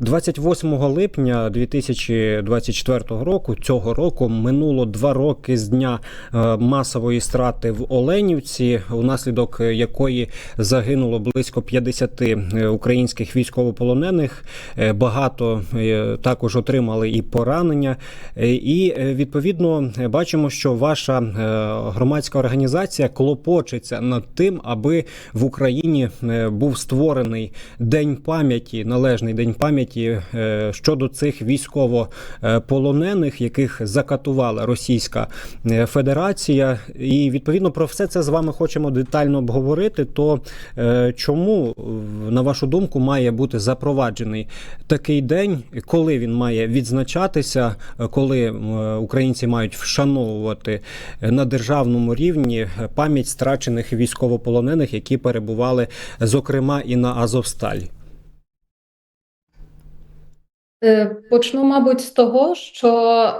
28 липня 2024 року цього року минуло два роки з дня е, масової страти в Оленівці, унаслідок якої загинуло близько 50 е, українських військовополонених. Е, Багато також отримали і поранення. І відповідно бачимо, що ваша громадська організація клопочеться над тим, аби в Україні був створений день пам'яті, належний день пам'яті е, щодо цих військовополонених, яких закатувала Російська е, Федерація. І відповідно про все це з вами хочемо детально обговорити. То е, чому, на вашу думку, має бути запроваджений такий день, коли він має відзначатися, коли українці мають вшановувати на державному рівні пам'ять страчених військовополонених, які перебували, зокрема, і на Азовсталі? Е, Почну, мабуть, з того, що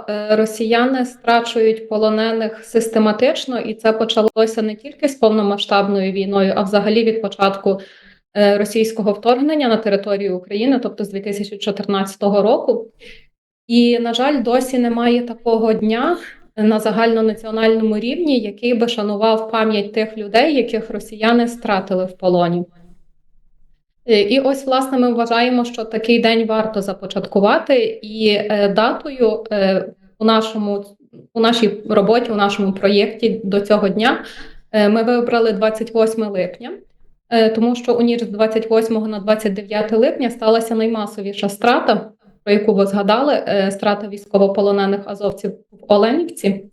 е, росіяни страчують полонених систематично, і це почалося не тільки з повномасштабною війною, а взагалі від початку е, російського вторгнення на територію України, тобто з 2014 року. І, на жаль, досі немає такого дня на загальнонаціональному рівні, який би шанував пам'ять тих людей, яких росіяни стратили в полоні. Е, І ось, власне, ми вважаємо, що такий день варто започаткувати, і е, датою е, у нашому у нашій роботі, у нашому проєкті до цього дня ми вибрали 28 липня, тому що у ніч з 28 на 29 липня сталася наймасовіша страта, про яку ви згадали, страта військовополонених азовців в Оленівці.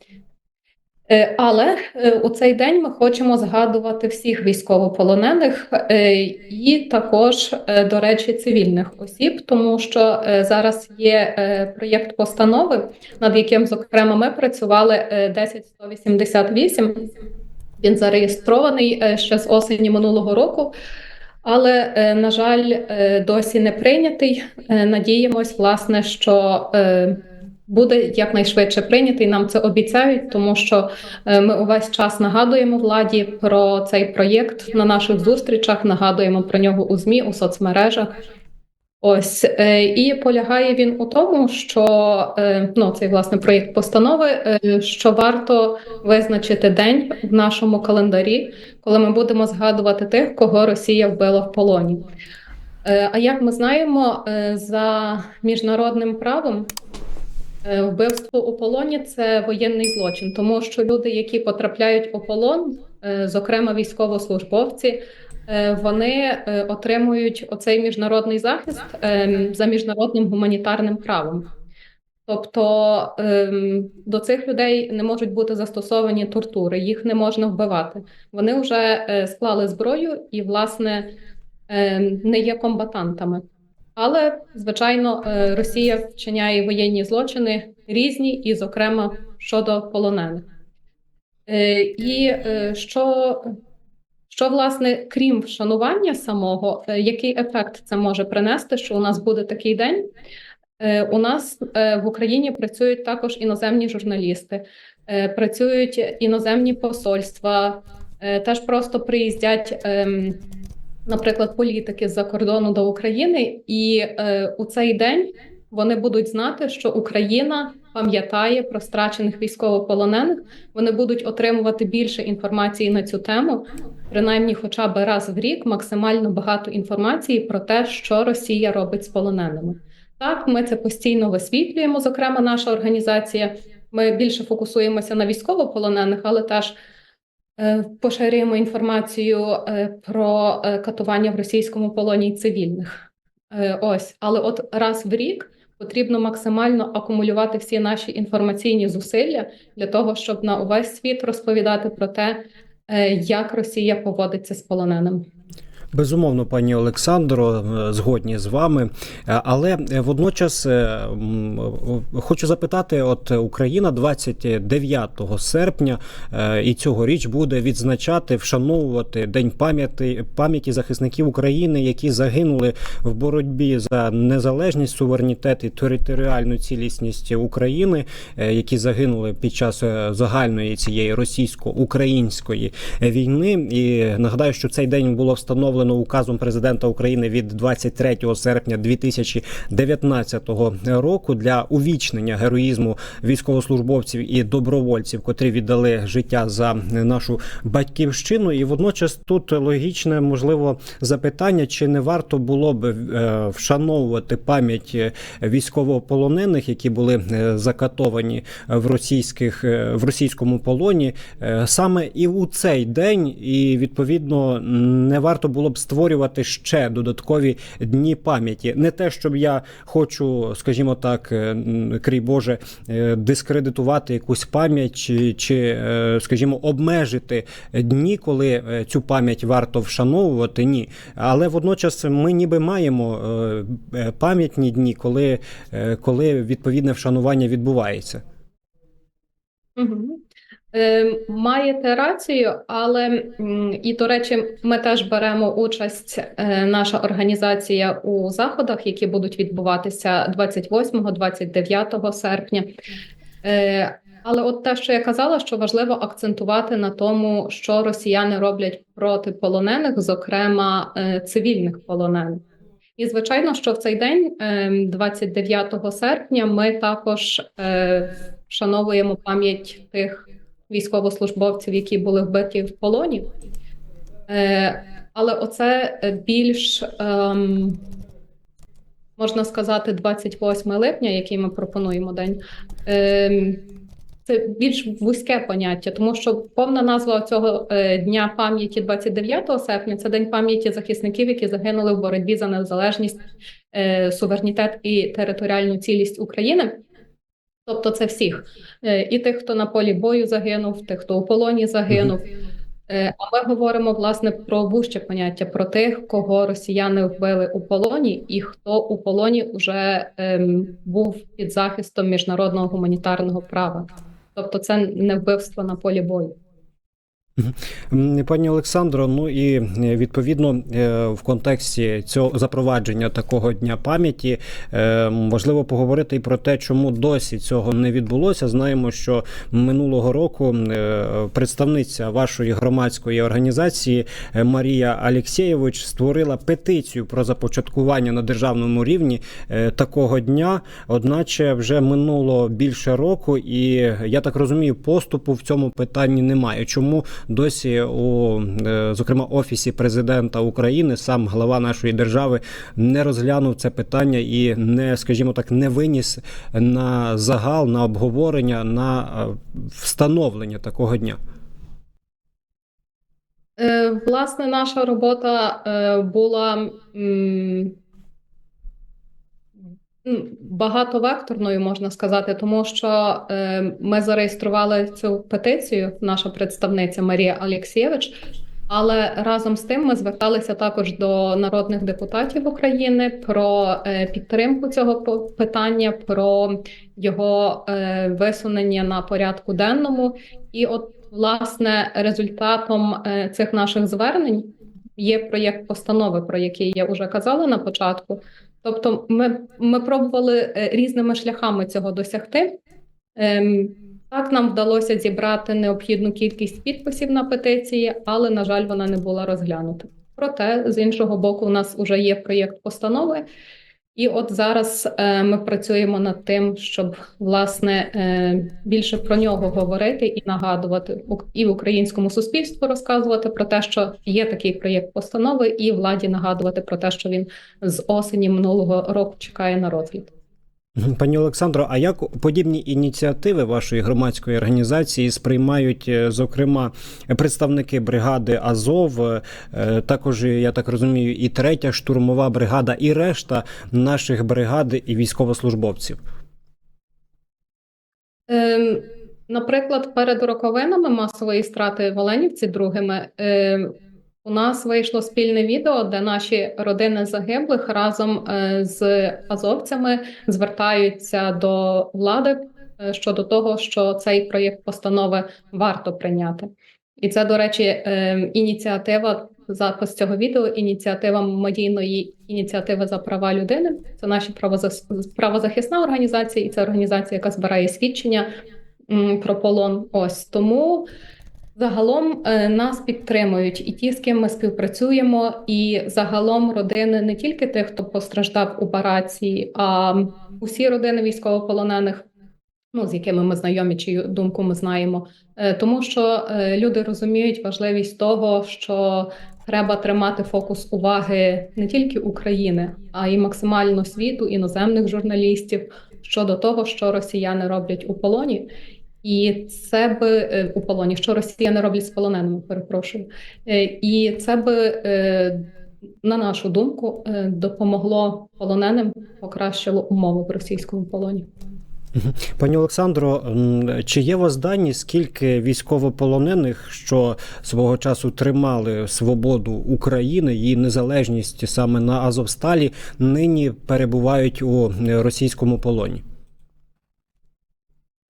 Е, Але е, у цей день ми хочемо згадувати всіх військовополонених е, і також, до речі, цивільних осіб, тому що зараз є проєкт постанови, над яким, зокрема, ми працювали е, 10188. Він зареєстрований ще з осені минулого року. Але, на жаль, досі не прийнятий. Надіємось, власне, що буде якнайшвидше прийнятий. Нам це обіцяють, тому що е, ми увесь час нагадуємо владі про цей проєкт на наших зустрічах, нагадуємо про нього у ЗМІ, у соцмережах. Ось е, і полягає він у тому, що е, ну цей власне проєкт постанови, що варто визначити день в нашому календарі, коли ми будемо згадувати тих, кого Росія вбила в полоні. А як ми знаємо, за міжнародним правом вбивство у полоні це воєнний злочин, тому що люди, які потрапляють у полон, е, зокрема військовослужбовці, е, вони е, отримують оцей міжнародний захист е, за міжнародним гуманітарним правом. Тобто ем, до цих людей не можуть бути застосовані тортури, їх не можна вбивати. Вони вже е, склали зброю і, власне, е, не є комбатантами. Але, звичайно, е, Росія вчиняє воєнні злочини різні, і, зокрема, щодо полонених. Е, І е, що, що, власне, крім вшанування самого, який ефект це може принести, що у нас буде такий день? У нас в Україні працюють також іноземні журналісти, працюють іноземні посольства, теж просто приїздять, ем, наприклад, політики з-за кордону до України, і е, у цей день вони будуть знати, що Україна пам'ятає про страчених військовополонених. Вони будуть отримувати більше інформації на цю тему, принаймні, хоча б раз в рік, максимально багато інформації про те, що Росія робить з полоненими. Так, ми це постійно висвітлюємо. Зокрема, наша організація. Ми більше фокусуємося на військовополонених, але теж поширюємо інформацію е, про е, катування в російському полоні цивільних. Е, Ось, але от раз в рік потрібно максимально акумулювати всі наші інформаційні зусилля для того, щоб на увесь світ розповідати про те, е, як Росія поводиться з полоненими. Безумовно, пані Олександро, е, згодні з вами. Е, Але е, водночас хочу запитати: от Україна 29 серпня і цьогоріч буде відзначати, вшановувати День пам'яті пам'яті захисників України, які загинули в боротьбі за незалежність, суверенітет і територіальну цілісність України, які загинули під час загальної цієї російсько-української війни. І нагадаю, що цей день було встановлено встановлено указом президента України від 23 серпня 2019 року для увічнення героїзму військовослужбовців і добровольців, котрі віддали життя за нашу батьківщину. І водночас тут логічне можливо запитання, чи не варто було б е, вшановувати пам'ять військовополонених, які були е, закатовані в російських е, в російському полоні, саме і у цей день, і відповідно не варто було б створювати ще додаткові дні пам'яті. Не те, щоб я хочу, скажімо так, е, крій Боже, е, дискредитувати якусь пам'ять чи, чи е, скажімо, обмежити дні, коли цю пам'ять варто вшановувати. Ні, але водночас ми ніби маємо пам'ятні дні, коли, коли відповідне вшанування відбувається. Угу. Е, маєте рацію, але і до речі, ми теж беремо участь, е, наша організація у заходах, які будуть відбуватися 28-29 серпня. Е, але от те, що я казала, що важливо акцентувати на тому, що росіяни роблять проти полонених, зокрема цивільних полонених. І звичайно, що в цей день, е, 29 серпня, ми також вшановуємо пам'ять тих військовослужбовців, які були вбиті в полоні. Е, але оце е, більш ем, можна сказати, 28 липня, який ми пропонуємо день. Ем, це більш вузьке поняття, тому що повна назва цього е, дня пам'яті 29 серпня це день пам'яті захисників, які загинули в боротьбі за незалежність, суверенітет і територіальну цілість України. Тобто, це всіх Е, і тих, хто на полі бою загинув, тих, хто у полоні загинув. Е, А ми говоримо власне про вужче поняття про тих, кого росіяни вбили у полоні, і хто у полоні вже ем, був під захистом міжнародного гуманітарного права. Тобто, це не вбивство на полі бою. Пані Олександро, ну і е, відповідно е, в контексті цього запровадження такого дня пам'яті е, важливо поговорити і про те, чому досі цього не відбулося. Знаємо, що минулого року е, представниця вашої громадської організації е, Марія Алєксєєвич створила петицію про започаткування на державному рівні е, такого дня. Одначе вже минуло більше року, і я так розумію, поступу в цьому питанні немає. Чому досі у е, зокрема офісі президента України сам глава нашої держави не розглянув це питання і не, скажімо так, не виніс на загал, на обговорення, на е, встановлення такого дня. Е, Власне, наша робота була багатовекторною, можна сказати, тому що е, ми зареєстрували цю петицію, наша представниця Марія Алєксєвич, але разом з тим ми зверталися також до народних депутатів України про е, підтримку цього питання, про його е, висунення на порядку денному. І от, власне, результатом цих наших звернень є проєкт постанови, про який я вже казала на початку. Тобто, ми, ми пробували е, різними шляхами цього досягти. Ем, так, нам вдалося зібрати необхідну кількість підписів на петиції, але, на жаль, вона не була розглянута. Проте, з іншого боку, у нас вже є проєкт постанови, і от зараз е, ми працюємо над тим, щоб власне е, більше про нього говорити і нагадувати і в українському суспільству розказувати про те, що є такий проєкт постанови, і владі нагадувати про те, що він з осені минулого року чекає на розгляд. Пані Олександро, а як подібні ініціативи вашої громадської організації сприймають, е, зокрема, представники бригади Азов, е, також я так розумію, і третя штурмова бригада, і решта наших бригад і військовослужбовців? Ем, наприклад, перед роковинами масової страти в Оленівці другими ем, у нас вийшло спільне відео, де наші родини загиблих разом е, з азовцями звертаються до влади е, щодо того, що цей проєкт постанови варто прийняти. І це, до речі, ем, ініціатива. Запис цього відео ініціатива медійної ініціативи за права людини. Це правозас- правозахисна організація, і це організація, яка збирає свідчення про полон. Ось тому Загалом е, нас підтримують і ті, з ким ми співпрацюємо, і загалом родини не тільки тих, хто постраждав у барації, а усі родини військовополонених, ну з якими ми знайомі, чию думку ми знаємо. Е, Тому що е, люди розуміють важливість того, що треба тримати фокус уваги не тільки України, а й максимально світу, іноземних журналістів щодо того, що росіяни роблять у полоні. І це би е, у полоні, що росіяни роблять з полоненими, перепрошую. Е, І це би, е, на нашу думку, допомогло полоненим, покращило умови в російському полоні. Пані Олександро, чи є у вас дані, скільки військовополонених, що свого часу тримали свободу України і незалежність саме на Азовсталі, нині перебувають у російському полоні?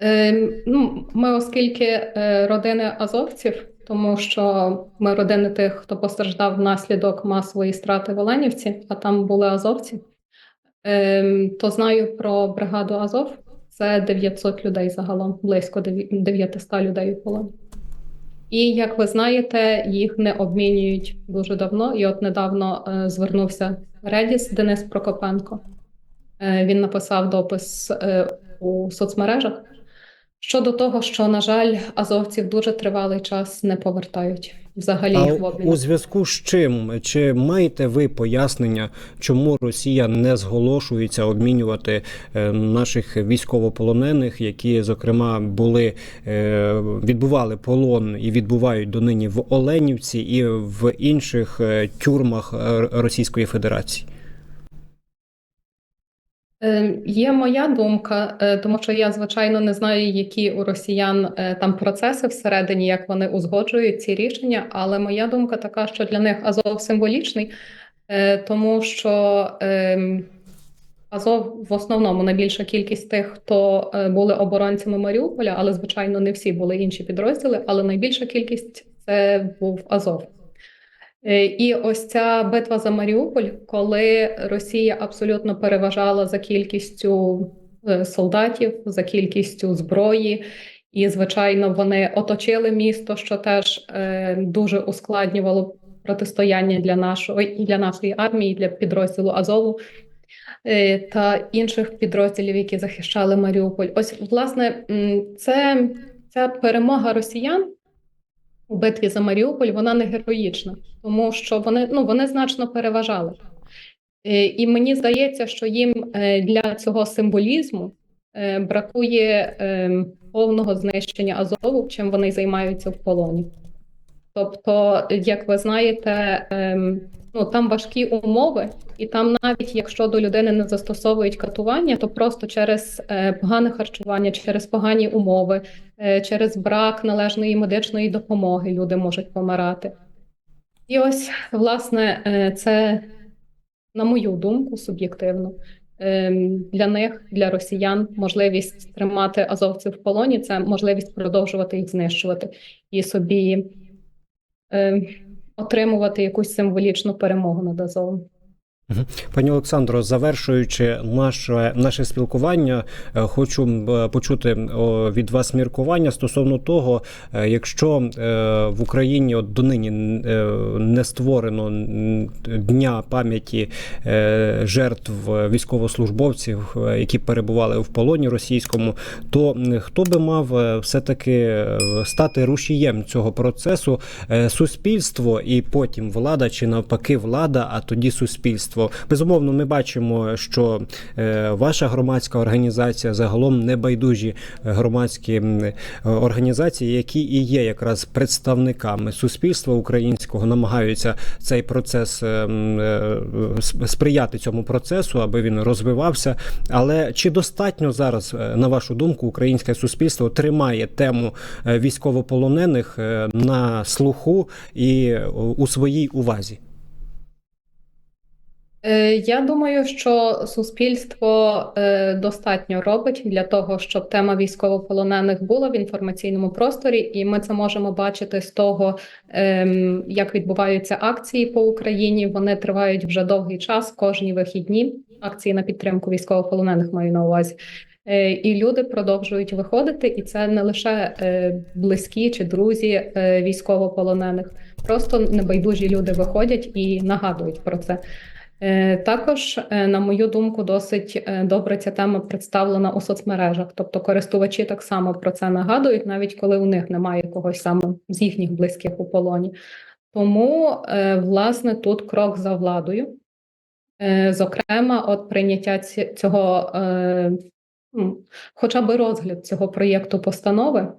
Е, ну, ми, оскільки е, родини азовців, тому що ми родини тих, хто постраждав внаслідок масової страти в Оленівці, а там були азовці, е, то знаю про бригаду Азов. Це 900 людей загалом, близько 900 людей полоні. І як ви знаєте, їх не обмінюють дуже давно. І от недавно е, звернувся Редіс Денис Прокопенко. Е, він написав допис у соцмережах щодо того, що, на жаль, азовців дуже тривалий час не повертають взагалі А їх в обмін. у зв'язку з чим? Чи маєте ви пояснення, чому Росія не зголошується обмінювати е, наших військовополонених, які, зокрема, були е, відбували полон і відбувають донині в Оленівці і в інших е, тюрмах Російської Федерації? Е, Є моя думка, е, тому що я звичайно не знаю, які у росіян е, там процеси всередині, як вони узгоджують ці рішення. Але моя думка така, що для них Азов символічний, тому що ем, Азов в основному найбільша кількість тих, хто були оборонцями Маріуполя, але звичайно не всі були інші підрозділи, але найбільша кількість це був Азов. Е, І ось ця битва за Маріуполь, коли Росія абсолютно переважала за кількістю е, солдатів, за кількістю зброї, і, звичайно, вони оточили місто, що теж е, дуже ускладнювало протистояння для нашої і для нашої армії, для підрозділу Азову та інших підрозділів, які захищали Маріуполь. Ось, власне, це ця перемога росіян у битві за Маріуполь вона не героїчна, тому що вони ну вони значно переважали. Е, І мені здається, що їм е, для цього символізму е, бракує е, повного знищення Азову, чим вони займаються в полоні. Тобто, як ви знаєте, ем, ну там важкі умови, і там, навіть якщо до людини не застосовують катування, то просто через е, погане харчування, через погані умови, е, через брак належної медичної допомоги люди можуть помирати. І ось, власне, е, це, на мою думку, суб'єктивно. ем, Для них, для росіян, можливість тримати азовців в полоні це можливість продовжувати їх знищувати і собі е, отримувати якусь символічну перемогу над Азовом. Пані Олександро, завершуючи наше наше спілкування, е, хочу м, почути від вас міркування стосовно того, е, якщо е, в Україні от донині е, не створено дня пам'яті е, жертв військовослужбовців, е, які перебували в полоні російському, то хто би мав е, все-таки е, стати рушієм цього процесу? Е, Суспільство і потім влада, чи навпаки, влада, а тоді суспільство. Безумовно, ми бачимо, що е, ваша громадська організація загалом небайдужі громадські е, організації, які і є якраз представниками суспільства українського, намагаються цей процес е, е, сприяти цьому процесу, аби він розвивався. Але чи достатньо зараз, е, на вашу думку, українське суспільство тримає тему е, військовополонених е, на слуху і е, у своїй увазі? Е, Я думаю, що суспільство е, достатньо робить для того, щоб тема військовополонених була в інформаційному просторі, і ми це можемо бачити з того, ем, як відбуваються акції по Україні. Вони тривають вже довгий час, кожні вихідні. Акції на підтримку військовополонених маю на увазі. Е, І люди продовжують виходити, і це не лише близькі чи друзі військовополонених, просто небайдужі люди виходять і нагадують про це. Е, Також, е, на мою думку, досить е, добре ця тема представлена у соцмережах. Тобто користувачі так само про це нагадують, навіть коли у них немає когось саме з їхніх близьких у полоні. Тому, власне, тут крок за владою. Зокрема, от прийняття цього, хоча б розгляд цього проєкту постанови,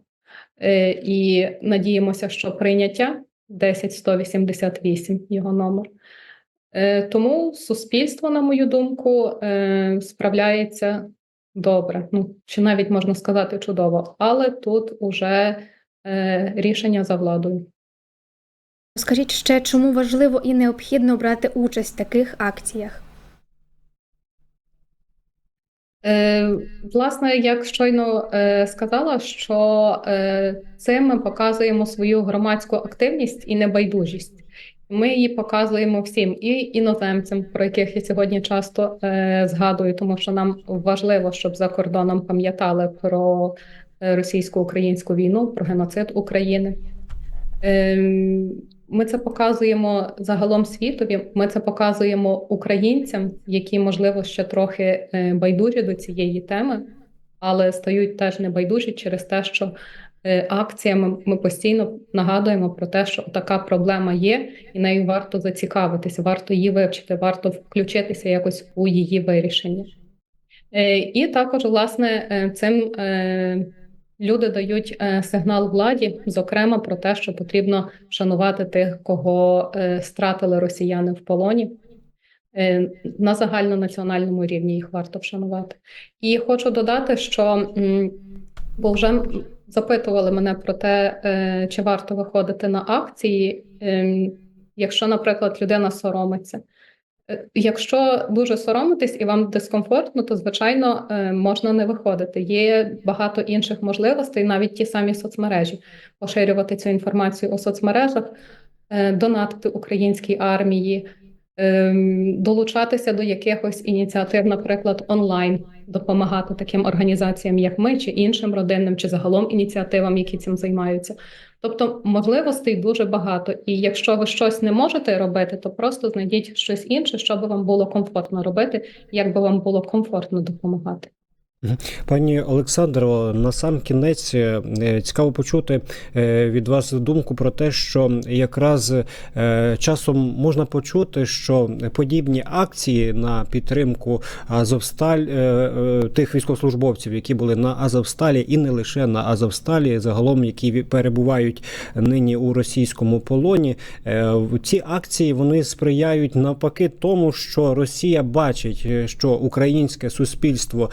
і надіємося, що прийняття 10188 його номер. Е, Тому суспільство, на мою думку, е, справляється добре. Ну, чи навіть можна сказати чудово, але тут уже е, рішення за владою. Скажіть ще, чому важливо і необхідно брати участь в таких акціях? Власне, як щойно сказала, що цим ми показуємо свою громадську активність і небайдужість. Ми її показуємо всім і іноземцям, про яких я сьогодні часто е, згадую, тому що нам важливо, щоб за кордоном пам'ятали про е, російсько-українську війну, про геноцид України. Ем, Ми це показуємо загалом світові. Ми це показуємо українцям, які, можливо, ще трохи е, байдужі до цієї теми, але стають теж небайдужі через те, що е, акціями ми постійно нагадуємо про те, що така проблема є, і нею варто зацікавитися, варто її вивчити, варто включитися якось у її вирішення. Е, І також, власне, е, цим е, люди дають е, сигнал владі, зокрема про те, що потрібно шанувати тих, кого е, стратили росіяни в полоні. Е, На загальнонаціональному рівні їх варто вшанувати. І хочу додати, що бо вже запитували мене про те, е, чи варто виходити на акції, ем, якщо, наприклад, людина соромиться. Е, Якщо дуже соромитись і вам дискомфортно, то звичайно е, можна не виходити. Є багато інших можливостей, навіть ті самі соцмережі, поширювати цю інформацію у соцмережах, е, донатити українській армії, ем, долучатися до якихось ініціатив, наприклад, онлайн, допомагати таким організаціям, як ми, чи іншим родинним, чи загалом ініціативам, які цим займаються. Тобто можливостей дуже багато, і якщо ви щось не можете робити, то просто знайдіть щось інше, що би вам було комфортно робити, як би вам було комфортно допомагати. Пані Олександро, на сам кінець е, цікаво почути е, від вас думку про те, що якраз е, часом можна почути, що подібні акції на підтримку Азовсталь тих військовослужбовців, які були на Азовсталі, і не лише на Азовсталі, загалом які перебувають нині у російському полоні. Ці акції вони сприяють навпаки тому, що Росія бачить, що українське суспільство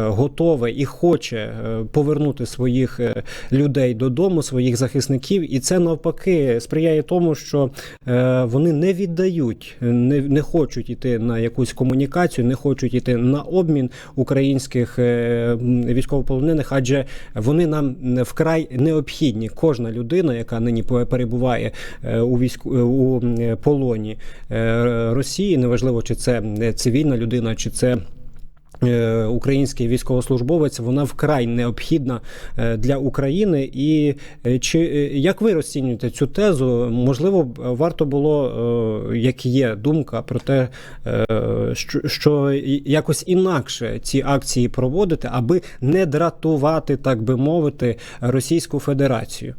готове і хоче е, повернути своїх е, людей додому, своїх захисників, і це навпаки сприяє тому, що е, вони не віддають, не, не хочуть іти на якусь комунікацію, не хочуть іти на обмін українських військовополонених, адже вони нам вкрай необхідні. Кожна людина, яка нині пе- перебуває у війську у полоні Росії, неважливо, чи це цивільна людина, чи це. Е, Український військовослужбовець вона вкрай необхідна е, для України. І е, чи як ви розцінюєте цю тезу? Можливо, варто було, як є думка про те, що, що якось інакше ці акції проводити, аби не дратувати, так би мовити, Російську Федерацію.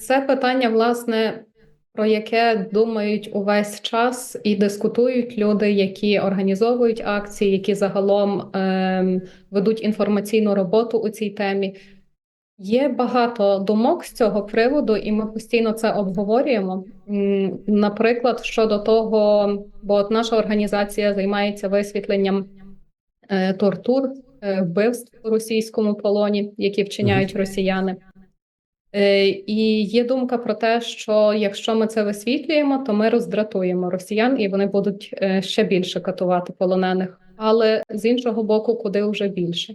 Це питання, власне, про яке думають увесь час і дискутують люди, які організовують акції, які загалом ем, ведуть інформаційну роботу у цій темі. Є багато думок з цього приводу, і ми постійно це обговорюємо. Наприклад, щодо того, бо от наша організація займається висвітленням е, тортур, е, вбивств у російському полоні, які вчиняють росіяни. Е, І є думка про те, що якщо ми це висвітлюємо, то ми роздратуємо росіян, і вони будуть е, ще більше катувати полонених. Але з іншого боку, куди вже більше.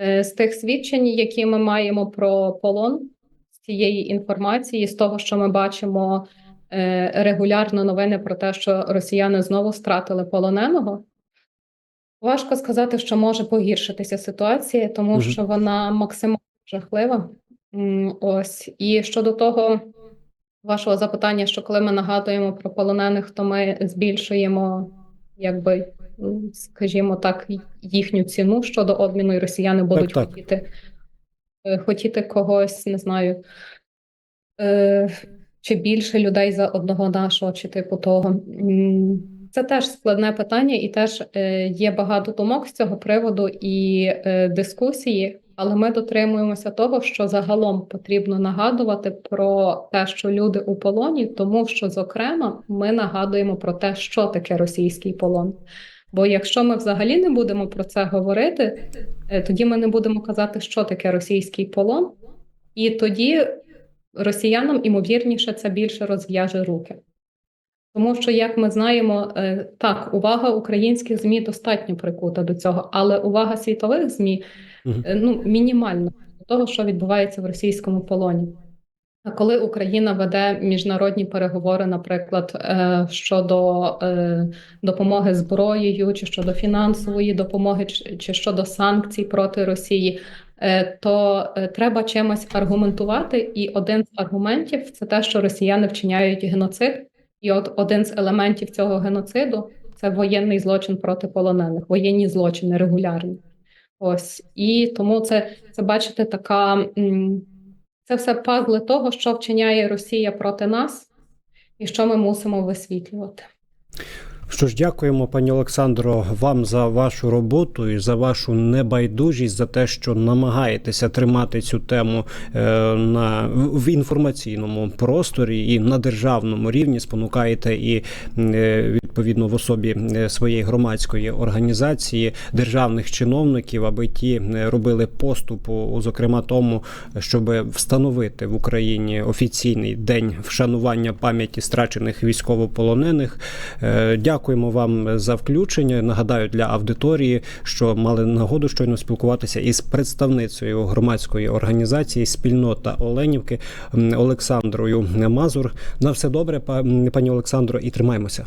Е, З тих свідчень, які ми маємо про полон, з цієї інформації, з того, що ми бачимо регулярно новини про те, що росіяни знову стратили полоненого, Важко сказати, що може погіршитися ситуація, тому що вона максимально жахлива. Ось. І щодо того вашого запитання, що коли ми нагадуємо про полонених, то ми збільшуємо, якби, скажімо так, їхню ціну щодо обміну, і росіяни будуть так. хотіти, е, хотіти когось, не знаю, е, чи більше людей за одного нашого, чи типу того. Це теж складне питання, і теж е, є багато думок з цього приводу і е, дискусії, але ми дотримуємося того, що загалом потрібно нагадувати про те, що люди у полоні, тому що, зокрема, ми нагадуємо про те, що таке російський полон. Бо якщо ми взагалі не будемо про це говорити, е, тоді ми не будемо казати, що таке російський полон, і тоді росіянам, імовірніше, це більше розв'яже руки. Тому що, як ми знаємо, е, так, увага українських ЗМІ достатньо прикута до цього, але увага світових ЗМІ ну, мінімальна до того, що відбувається в російському полоні. А коли Україна веде міжнародні переговори, наприклад, е, щодо е, допомоги зброєю, чи щодо фінансової допомоги, чи щодо санкцій проти Росії, е, то е, треба чимось аргументувати. І один з аргументів це те, що росіяни вчиняють геноцид. І от один з елементів цього геноциду це воєнний злочин проти полонених, воєнні злочини регулярні. Ось і тому це, це бачите, така це все пазли того, що вчиняє Росія проти нас, і що ми мусимо висвітлювати. Що ж, дякуємо, пані Олександро, вам за вашу роботу і за вашу небайдужість, за те, що намагаєтеся тримати цю тему е, на в інформаційному просторі і на державному рівні. Спонукаєте і е, відповідно в особі е, своєї громадської організації державних чиновників, аби ті е, робили поступу, зокрема тому, щоб встановити в Україні офіційний день вшанування пам'яті страчених військовополонених. Е, Дякуємо вам за включення. Нагадаю для аудиторії, що мали нагоду щойно спілкуватися із представницею громадської організації Спільнота Оленівки Олександрою Мазур. На все добре, па- пані Олександро, і тримаємося.